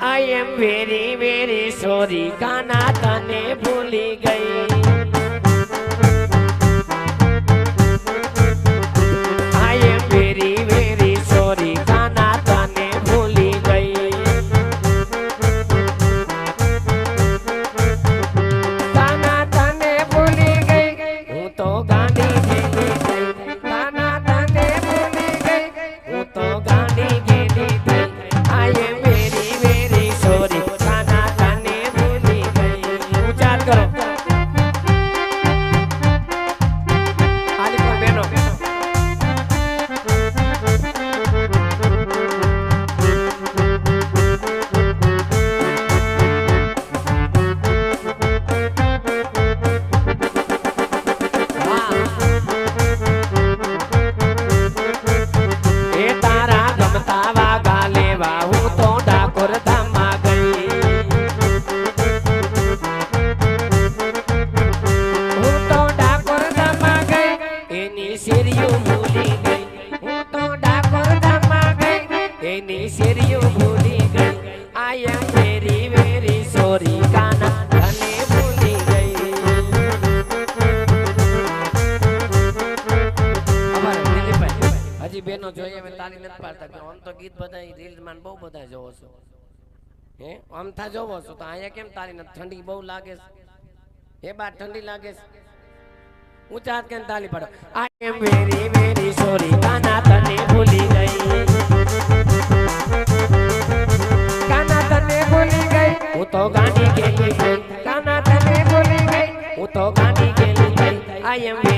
I am very very sorry Kana તને ભૂલી ગઈ હજી બેનો જોઈએ અમે તાલી નથી પાડતા કે આમ તો ગીત બધા રીલ માં બહુ બધા જોવો છો હે આમ થા જોવો છો તો અહીંયા કેમ તાલી નથી ઠંડી બહુ લાગે છે એ બાર ઠંડી લાગે છે ઊંચા હાથ કેમ તાલી પાડો I am very very sorry Kana તને ભૂલી ગઈ કાના તને ભૂલી ગઈ હું તો ગાંડી ગેલી ગઈ કાના તને ભૂલી ગઈ હું તો ગાંડી ગેલી ગઈ આઈ એમ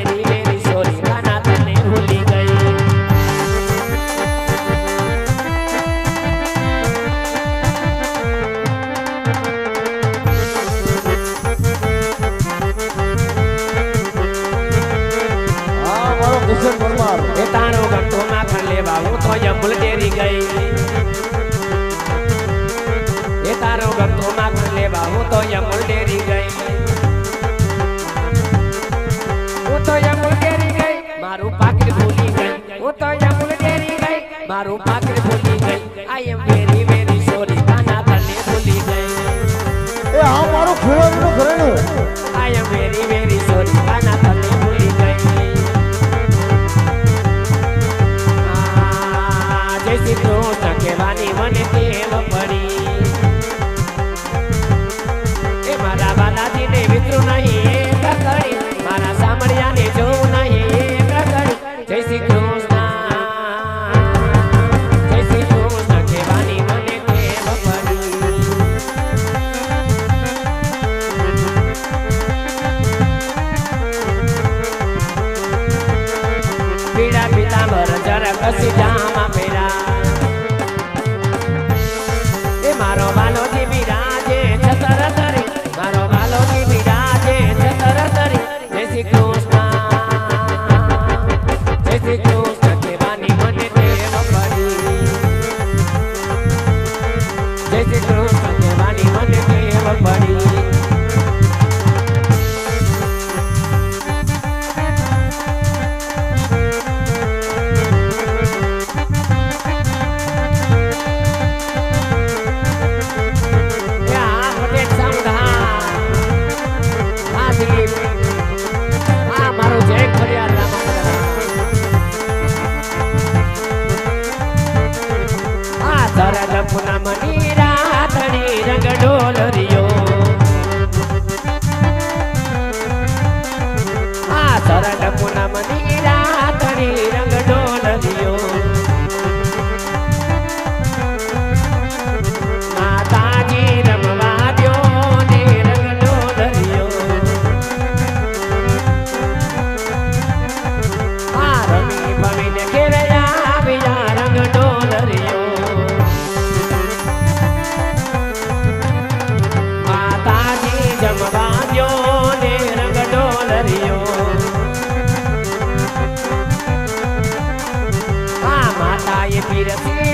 મારું પાકીટ ભૂલી ગઈ. I am very very sorry Kana તને ભૂલી ગઈ. એ આ મારો ખોવાનો ઘરેણો I am very very sorry Kana તને ભૂલી ગઈ. આ જેસી શ્રી તકેવાની મને ટેવ પડી. પીતાંબર જરા કસી જમવા દ્યો ને રંગનો દરિયો આ પીરસી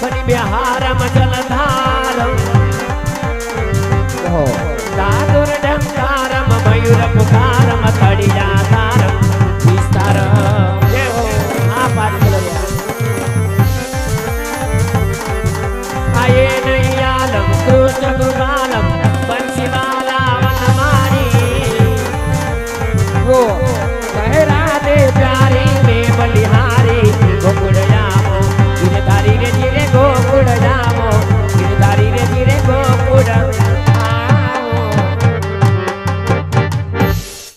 ફરી બિહારમ જલધારમ. દાદુર ડંકારમ મયુર પુકારમ તળિયા તારમ વિસ્તારમ આ પાઠ આયે નૈયાલમ કૃષ્ણ.